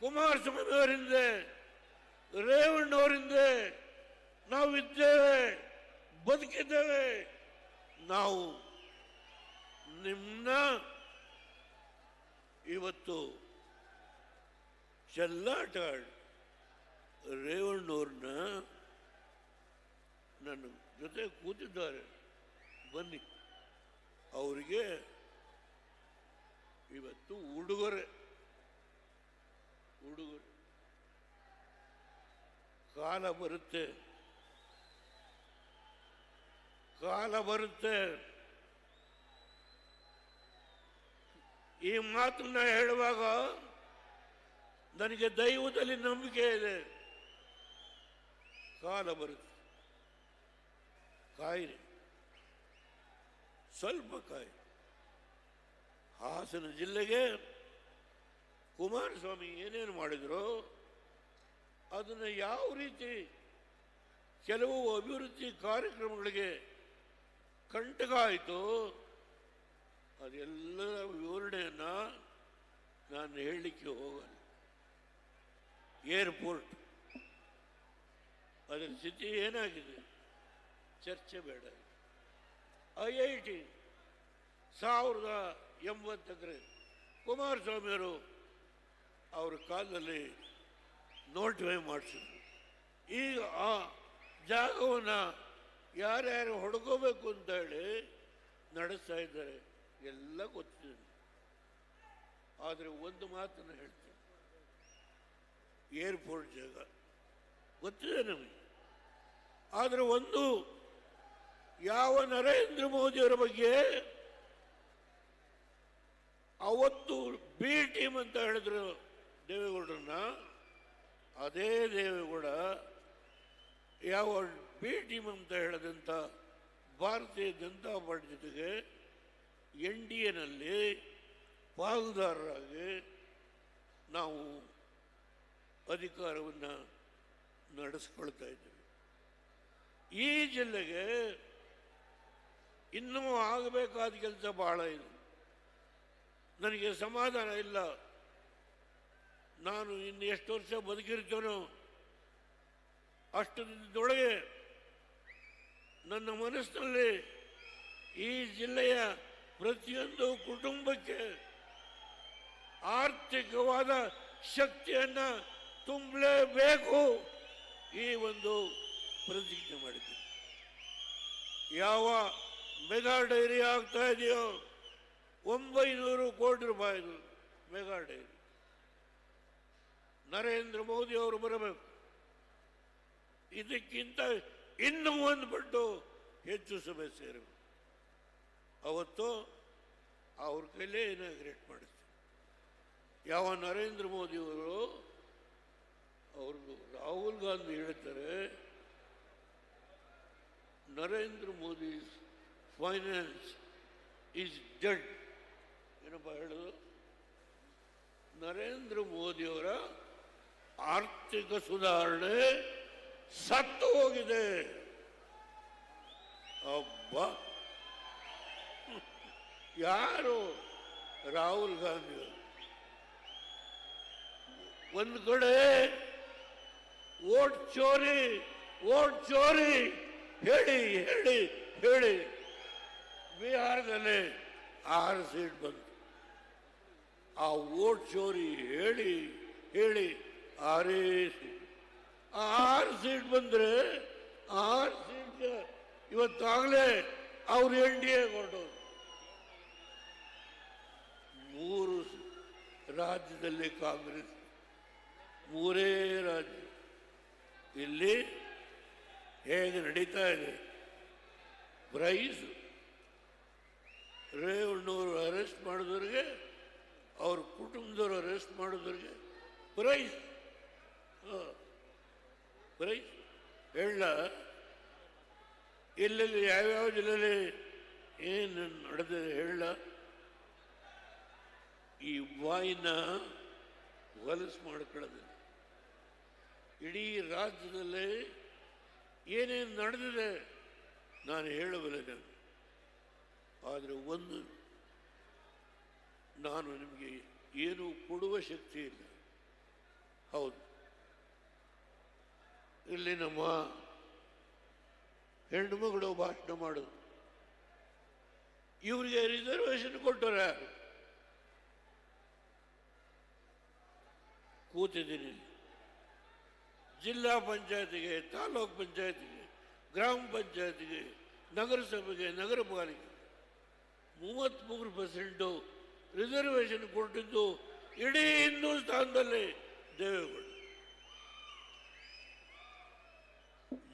ಕುಮಾರಸ್ವಾಮಿ ಅವರಿಂದ ರೇವಣ್ಣವರಿಂದ ನಾವು ಇದ್ದೇವೆ, ಬದುಕಿದ್ದೇವೆ. ನಾವು ನಿಮ್ಮನ್ನ ಇವತ್ತು ಚೆಲ್ಲಾಟ ರೇವಣ್ಣವ್ರನ್ನ ನನ್ನ ಜೊತೆ ಕೂತಿದ್ದಾರೆ. ಬನ್ನಿ. ಅವರಿಗೆ ಇವತ್ತು ಉಡುಗೊರೆ. ಉಡುಗೊರೆ ಕಾಲ ಬರುತ್ತೆ ಕಾಲ ಬರುತ್ತೆ ಈ ಮಾತನ್ನ ಹೇಳುವಾಗ ನನಗೆ ದೈವದಲ್ಲಿ ನಂಬಿಕೆ ಇದೆ ಕಾಲ ಬರುತ್ತೆ ಕಾಯಿರಿ ಸ್ವಲ್ಪ ಕಾಯಿ ಹಾಸನ ಜಿಲ್ಲೆಗೆ ಕುಮಾರಸ್ವಾಮಿ ಏನೇನು ಮಾಡಿದ್ರು ಅದನ್ನು ಯಾವ ರೀತಿ ಕೆಲವು ಅಭಿವೃದ್ಧಿ ಕಾರ್ಯಕ್ರಮಗಳಿಗೆ ಕಂಟಕ ಆಯಿತು ಅದೆಲ್ಲರ ವಿವರಣೆಯನ್ನು ನಾನು ಹೇಳಲಿಕ್ಕೆ ಹೋಗಲ್ಲ. ಏರ್ಪೋರ್ಟ್. ಅದರ ಸ್ಥಿತಿ ಏನಾಗಿದೆ? ಚರ್ಚೆ ಬೇಡ. ಐ ಐ ಟಿ ಸಾವಿರದ ಎಂಬತ್ತಕ್ಕೆ ಕುಮಾರಸ್ವಾಮಿಯವರು ಅವ್ರ ಕಾಲದಲ್ಲಿ ನೋಟಿಫೈ ಮಾಡಿಸಿದ್ರು. ಈಗ ಆ ಜಾಗವನ್ನು ಯಾರ್ಯಾರು ಹೊಡ್ಕೋಬೇಕು ಅಂತ ಹೇಳಿ ನಡೆಸ್ತಾ ಇದ್ದಾರೆ. ಎಲ್ಲ ಗೊತ್ತಿದೆ. ಆದರೆ ಒಂದು ಮಾತನ್ನು ಹೇಳ್ತೀನಿ. ಏರ್ಪೋರ್ಟ್ ಜಾಗ. ಗೊತ್ತಿದೆ ನಮಗೆ. ಆದರೆ ಒಂದು ಯಾವ ನರೇಂದ್ರ ಮೋದಿಯವರ ಬಗ್ಗೆ ಅವತ್ತು ಬಿ ಟೀಮ್ ಅಂತ ಹೇಳಿದ್ರು ದೇವೇಗೌಡರನ್ನ ಅದೇ ದೇವೇಗೌಡ ಯಾವ ಬಿ ಟೀಮ್ ಅಂತ ಹೇಳದಂಥ ಭಾರತೀಯ ಜನತಾ ಪಾರ್ಟಿ ಜೊತೆಗೆ ಎನ್ ಡಿ ಎನಲ್ಲಿ ಪಾಲುದಾರರಾಗಿ ನಾವು ಅಧಿಕಾರವನ್ನು ನಡೆಸ್ಕೊಳ್ತಾ ಇದ್ದೇವೆ. ಈ ಜಿಲ್ಲೆಗೆ ಇನ್ನೂ ಆಗಬೇಕಾದ ಕೆಲಸ ಬಹಳ ಇದೆ. ನನಗೆ ಸಮಾಧಾನ ಇಲ್ಲ. ನಾನು ಇನ್ನು ಎಷ್ಟು ವರ್ಷ ಬದುಕಿರ್ತೇನೋ ಅಷ್ಟು ದಿನದೊಳಗೆ ನನ್ನ ಮನಸ್ಸಿನಲ್ಲಿ ಈ ಜಿಲ್ಲೆಯ ಪ್ರತಿಯೊಂದು ಕುಟುಂಬಕ್ಕೆ ಆರ್ಥಿಕವಾದ ಶಕ್ತಿಯನ್ನು ತುಂಬಲೇಬೇಕು ಈ ಒಂದು ಪ್ರತಿಜ್ಞೆ ಮಾಡಿದ್ದೀನಿ. ಯಾವ ಮೆಗಾ ಡೈರಿ ಆಗ್ತಾ ಇದೆಯೋ ಒಂಬೈನೂರು ಕೋಟಿ ರೂಪಾಯಿದು ಮೆಗಾ ಡೈರಿ. ನರೇಂದ್ರ ಮೋದಿ ಅವರು ಬರಬೇಕು. ಇದಕ್ಕಿಂತ ಇನ್ನೂ ಒಂದು ಪಟ್ಟು ಹೆಚ್ಚು ಸಭೆ ಸೇರಬೇಕು. ಅವತ್ತು ಅವ್ರ ಕೈಲೇ ಇನಾಗ್ರೇಟ್ ಮಾಡಿಸ್ತೀವಿ ಯಾವ ನರೇಂದ್ರ ಮೋದಿಯವರು ಅವ್ರಿಗೂ ರಾಹುಲ್ ಗಾಂಧಿ ಹೇಳ್ತಾರೆ, Narendra Modi finance is dead ಏನಪ್ಪ ಹೇಳೋದು? ನರೇಂದ್ರ ಮೋದಿಯವರ ಆರ್ಥಿಕ ಸುಧಾರಣೆ, ಸತ್ತು ಹೋಗಿದೆ. ಅಬ್ಬ. ಯಾರು? ರಾಹುಲ್ ಗಾಂಧಿ. ಒಂದು ಕಡೆ ಓಟ್ ಚೋರಿ ಓಟ್ ಚೋರಿ, ಹೇಳಿ ಹೇಳಿ ಹೇಳಿ. ಬಿಹಾರದಲ್ಲಿ ಆರು ಸೀಟ್ ಬಂತು. ಆ ಓಟ್ ಚೋರಿ ಹೇಳಿ ಹೇಳಿ. ಆರೇ ಸೀಟ್. ಆ ಆರು ಸೀಟ್ ಬಂದರೆ ಆರು ಸೀಟ್ ಇವತ್ತಾಗಲೇ ಅವ್ರು ಎನ್ ಡಿ ಎ ಮೂರು ರಾಜ್ಯದಲ್ಲಿ ಕಾಂಗ್ರೆಸ್, ಮೂರೇ ರಾಜ್ಯ. ಇಲ್ಲಿ ಹೇಗೆ ನಡೀತಾ ಇದೆ? ಪ್ರೈಸ್ ರೇವಣ್ಣವರು ಅರೆಸ್ಟ್ ಮಾಡಿದವ್ರಿಗೆ, ಅವ್ರ ಕುಟುಂಬದವ್ರು ಅರೆಸ್ಟ್ ಮಾಡಿದವ್ರಿಗೆ ಪ್ರೈಸ್ ಪ್ರೈಸ್ ಹೇಳ ಎಲ್ಲೆಲ್ಲಿ ಯಾವ್ಯಾವ ಜಿಲ್ಲೆಯಲ್ಲಿ ಏನು ನಡೆದಿದೆ ಹೇಳ. ಈ ಬಾಯಿನ ಹೊಲಸು ಮಾಡ್ಕೊಳ್ಳೋದಿಲ್ಲ ಇಡೀ ರಾಜ್ಯದಲ್ಲಿ ಏನೇನು ನಡೆದಿದೆ ನಾನು ಹೇಳಬಲ್ಲೆ ಆದರೆ ಒಂದು, ನಾನು ನಿಮಗೆ ಏನು ಕೊಡುವ ಶಕ್ತಿ ಇಲ್ಲ. ಹೌದು. ಇಲ್ಲಿ ನಮ್ಮ ಹೆಣ್ಣು ಮಗಳು ಭಾಷಣ ಮಾಡೋದು. ಇವರಿಗೆ ರಿಸರ್ವೇಶನ್ ಕೊಟ್ಟರೆ ಕೂತಿದ್ದೀನಿ. ಜಿಲ್ಲಾ ಪಂಚಾಯತಿಗೆ, ತಾಲೂಕ್ ಪಂಚಾಯತಿಗೆ, ಗ್ರಾಮ ಪಂಚಾಯತಿಗೆ, ನಗರಸಭೆಗೆ, ನಗರ ಪಾಲಿಕೆ. ಮೂವತ್ತ್ಮೂರು ಪರ್ಸೆಂಟು ರಿಸರ್ವೇಶನ್ ಕೊಟ್ಟಿದ್ದು ಇಡೀ ಹಿಂದೂಸ್ತಾನದಲ್ಲಿ ದೇವೇಗೌಡ.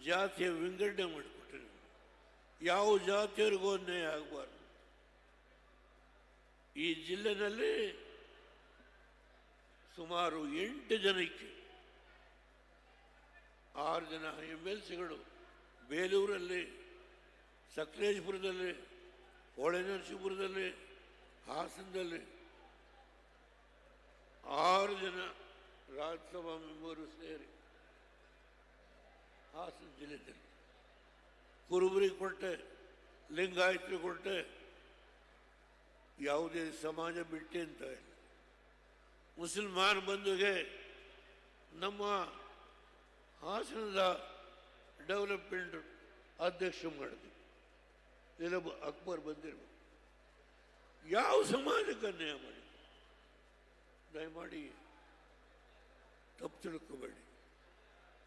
ಜಾತಿಯ ವಿಂಗಡಣೆ ಮಾಡಿಕೊಟ್ಟರು ಯಾವ ಜಾತಿಯವರಿಗೂ ಅನ್ಯಾಯ ಆಗಬಾರ್ದು. ಈ ಜಿಲ್ಲೆನಲ್ಲಿ ಸುಮಾರು ಎಂಟು ಜನಕ್ಕೆ, ಆರು ಜನ ಎಂ ಎಲ್ ಸಿಗಳು ಬೇಲೂರಲ್ಲಿ, ಸಕಲೇಶ್ಪುರದಲ್ಲಿ ಹೊಳೆನರಸೀಪುರದಲ್ಲಿ ಹಾಸನದಲ್ಲಿ ಆರು ಜನ ರಾಜ್ಯಸಭಾ ಮೆಂಬರು ಸೇರಿ ಹಾಸನ ಜಿಲ್ಲೆದಲ್ಲಿ ಕುರುಬರಿಗೆ ಕೊಟ್ಟೆ, ಲಿಂಗಾಯತ್ರಿ ಕೊಟ್ಟೆ, ಯಾವುದೇ ಸಮಾಜ ಬಿಟ್ಟೆ ಅಂತ ಇಲ್ಲ. ಮುಸಲ್ಮಾನ್ ಬಂಧುಗೆ ನಮ್ಮ ಹಾಸನದ ಡೆವಲಪ್ಮೆಂಟ್ ಅಧ್ಯಕ್ಷ ಮಾಡಿದ್ವಿ ಇಲ್ಲ ಅಕ್ಬರ್ ಬಂದಿರ್ಬೇಕು. ಯಾವ ಸಮಾಜಕ್ಕೆ ಅನ್ಯಾಯ ಮಾಡಿ ದಯಮಾಡಿ ತಪ್ಪು ತಿಳ್ಕೋಬೇಡಿ.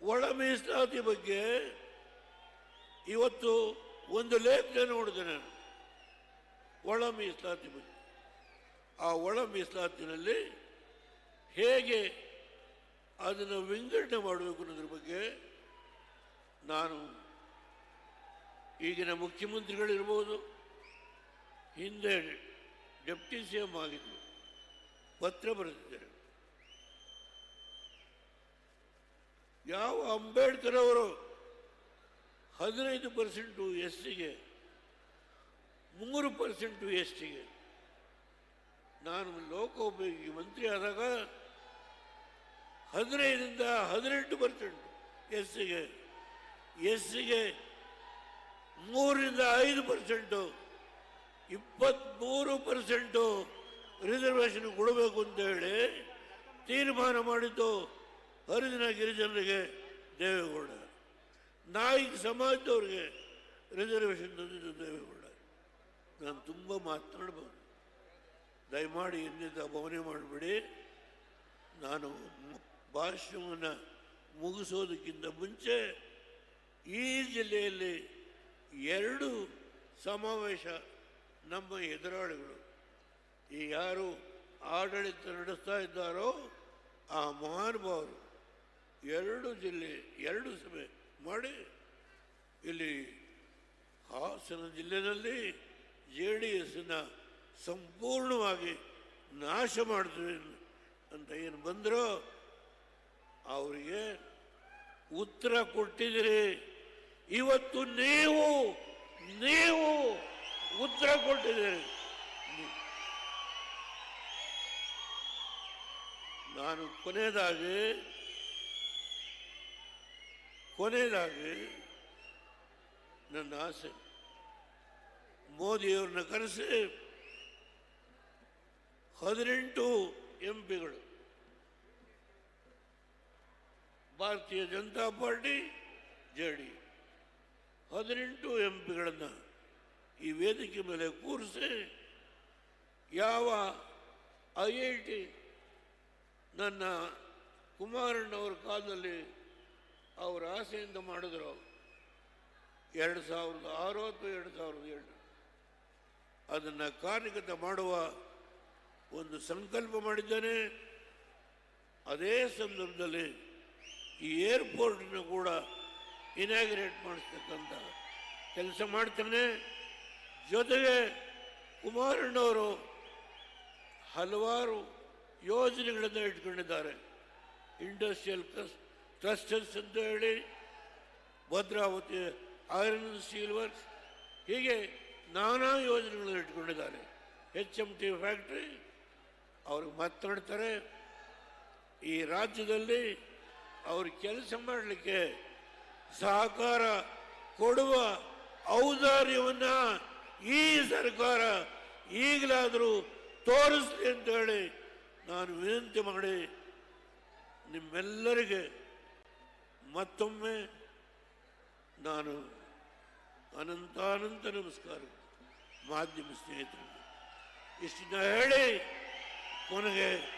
ಒಳ ಮೀಸಲಾತಿ ಬಗ್ಗೆ ಇವತ್ತು ಒಂದು ಲೇಖನ ನೋಡಿದೆ ನಾನು. ಒಳ ಮೀಸಲಾತಿ ಬಗ್ಗೆ. ಆ ಒಳ ಮೀಸಲಾತಿನಲ್ಲಿ ಹೇಗೆ ಅದನ್ನು ವಿಂಗಡಣೆ ಮಾಡಬೇಕು ಅನ್ನೋದ್ರ ಬಗ್ಗೆ ನಾನು ಈಗಿನ ಮುಖ್ಯಮಂತ್ರಿಗಳಿರ್ಬೋದು ಹಿಂದೆ ಡೆಪ್ಟಿ ಸಿ ಎಂ ಆಗಿದ್ದರು, ಪತ್ರ ಬರೆದಿದ್ದಾರೆ. ಯಾವ ಅಂಬೇಡ್ಕರ್ ಅವರು ಹದಿನೈದು ಪರ್ಸೆಂಟು ಎಸ್ ಟಿಗೆ ಮೂರು ಪರ್ಸೆಂಟು ಎಸ್ ಟಿಗೆ ನಾನು ಲೋಕೋಪಯೋಗಿ ಮಂತ್ರಿ ಆದಾಗ ಹದಿನೈದರಿಂದ ಹದಿನೆಂಟು ಪರ್ಸೆಂಟ್ ಎಸ್ ಸಿಗೆ ಮೂರರಿಂದ ಐದು ಪರ್ಸೆಂಟು ಇಪ್ಪತ್ತ್ಮೂರು ಪರ್ಸೆಂಟು ರಿಸರ್ವೇಷನ್ ಕೊಡಬೇಕು ಅಂತ ಹೇಳಿ ತೀರ್ಮಾನ ಮಾಡಿದ್ದು ಹರಿಜನ ಗಿರಿಜನರಿಗೆ ದೇವೇಗೌಡ. ನಾಯಿಕ ಸಮಾಜದವ್ರಿಗೆ ರಿಸರ್ವೇಷನ್ ತಂದಿದ್ದು ದೇವೇಗೌಡ. ನಾನು ತುಂಬ ಮಾತನಾಡ್ಬೋದು ದಯಮಾಡಿ ಎಂದಿದ್ದ ಭಾವನೆ ಮಾಡಿಬಿಡಿ. ನಾನು ಭಾಷಣವನ್ನು ಮುಗಿಸೋದಕ್ಕಿಂತ ಮುಂಚೆ ಈ ಜಿಲ್ಲೆಯಲ್ಲಿ ಎರಡು ಸಮಾವೇಶ ನಮ್ಮ ಎದುರಾಳಿಗಳು. ಈ ಯಾರು ಆಡಳಿತ ನಡೆಸ್ತಾ ಇದ್ದಾರೋ ಆ ಮಹಾನುಭಾವರು ಎರಡು ಜಿಲ್ಲೆ, ಎರಡು ಸಭೆ ಮಾಡಿ ಇಲ್ಲಿ ಹಾಸನ ಜಿಲ್ಲೆಯಲ್ಲಿ ಜೆ ಡಿ ಎಸ್ನ ಸಂಪೂರ್ಣವಾಗಿ ನಾಶ ಮಾಡ್ತೀವಿ ಅಂತ ಏನು ಬಂದರೋ ಅವರಿಗೆ ಉತ್ತರ ಕೊಟ್ಟಿದ್ದೀರಿ. ಇವತ್ತು ನೀವು ನೀವು ಉತ್ತರ ಕೊಟ್ಟಿದ್ದೀರಿ. ನಾನು ಕೊನೆಯದಾಗಿ ಕೊನೆಯದಾಗಿ ನನ್ನ ಆಸೆ, ಮೋದಿಯವ್ರನ್ನ ಕರೆಸಿ ಹದಿನೆಂಟು M ಪಿಗಳು Bharatiya Janata Party, J D. ಹದಿನೆಂಟು ಎಂ ಪಿಗಳನ್ನು ಈ ವೇದಿಕೆ ಮೇಲೆ ಕೂರಿಸಿ ಯಾವ ಐ ಐ ಟಿ ನನ್ನ ಕುಮಾರಣ್ಣವ್ರ ಕಾಲದಲ್ಲಿ ಅವರ ಆಸೆಯಿಂದ ಮಾಡಿದ್ರು ಎರಡು ಸಾವಿರದ ಆರು ಅಥವಾ ಎರಡು ಸಾವಿರದ ಏಳು. ಅದನ್ನು ಕಾರ್ಯಗತ ಮಾಡುವ ಒಂದು ಸಂಕಲ್ಪ ಮಾಡಿದ್ದಾನೆ. ಅದೇ ಸಂದರ್ಭದಲ್ಲಿ ಈ ಏರ್ಪೋರ್ಟನ್ನು ಕೂಡ ಇನಾಗ್ರೇಟ್ ಮಾಡಿಸ್ತಕ್ಕಂಥ ಕೆಲಸ ಮಾಡ್ತಾನೆ. ಜೊತೆಗೆ ಕುಮಾರಣ್ಣವರು ಹಲವಾರು ಯೋಜನೆಗಳನ್ನು ಇಟ್ಕೊಂಡಿದ್ದಾರೆ. ಇಂಡಸ್ಟ್ರಿಯಲ್ ಕ್ಲಸ್ಟರ್ಸ್ ಅಂತ ಹೇಳಿ ಭದ್ರಾವತಿ ಐರನ್ ಸ್ಟೀಲ್ ಹೀಗೆ ನಾನಾ ಯೋಜನೆಗಳನ್ನು ಇಟ್ಕೊಂಡಿದ್ದಾರೆ ಎಚ್ ಎಂ ಟಿ ಫ್ಯಾಕ್ಟ್ರಿ ಅವ್ರಿಗೆ ಮಾತನಾಡ್ತಾರೆ. ಈ ರಾಜ್ಯದಲ್ಲಿ ಅವರು ಕೆಲಸ ಮಾಡಲಿಕ್ಕೆ ಸಹಕಾರ ಕೊಡುವ ಔದಾರ್ಯವನ್ನು ಈ ಸರ್ಕಾರ ಈಗಲಾದರೂ ತೋರಿಸ್ಲಿ ಅಂತ ಹೇಳಿ ನಾನು ವಿನಂತಿ ಮಾಡಿ ನಿಮ್ಮೆಲ್ಲರಿಗೆ ಮತ್ತೊಮ್ಮೆ ನಾನು ಅನಂತಾನಂತ ನಮಸ್ಕಾರ. ಮಾಧ್ಯಮ ಸ್ನೇಹಿತರಿಗೆ ಇಷ್ಟನ್ನ ಹೇಳಿ ಕೊನೆಗೆ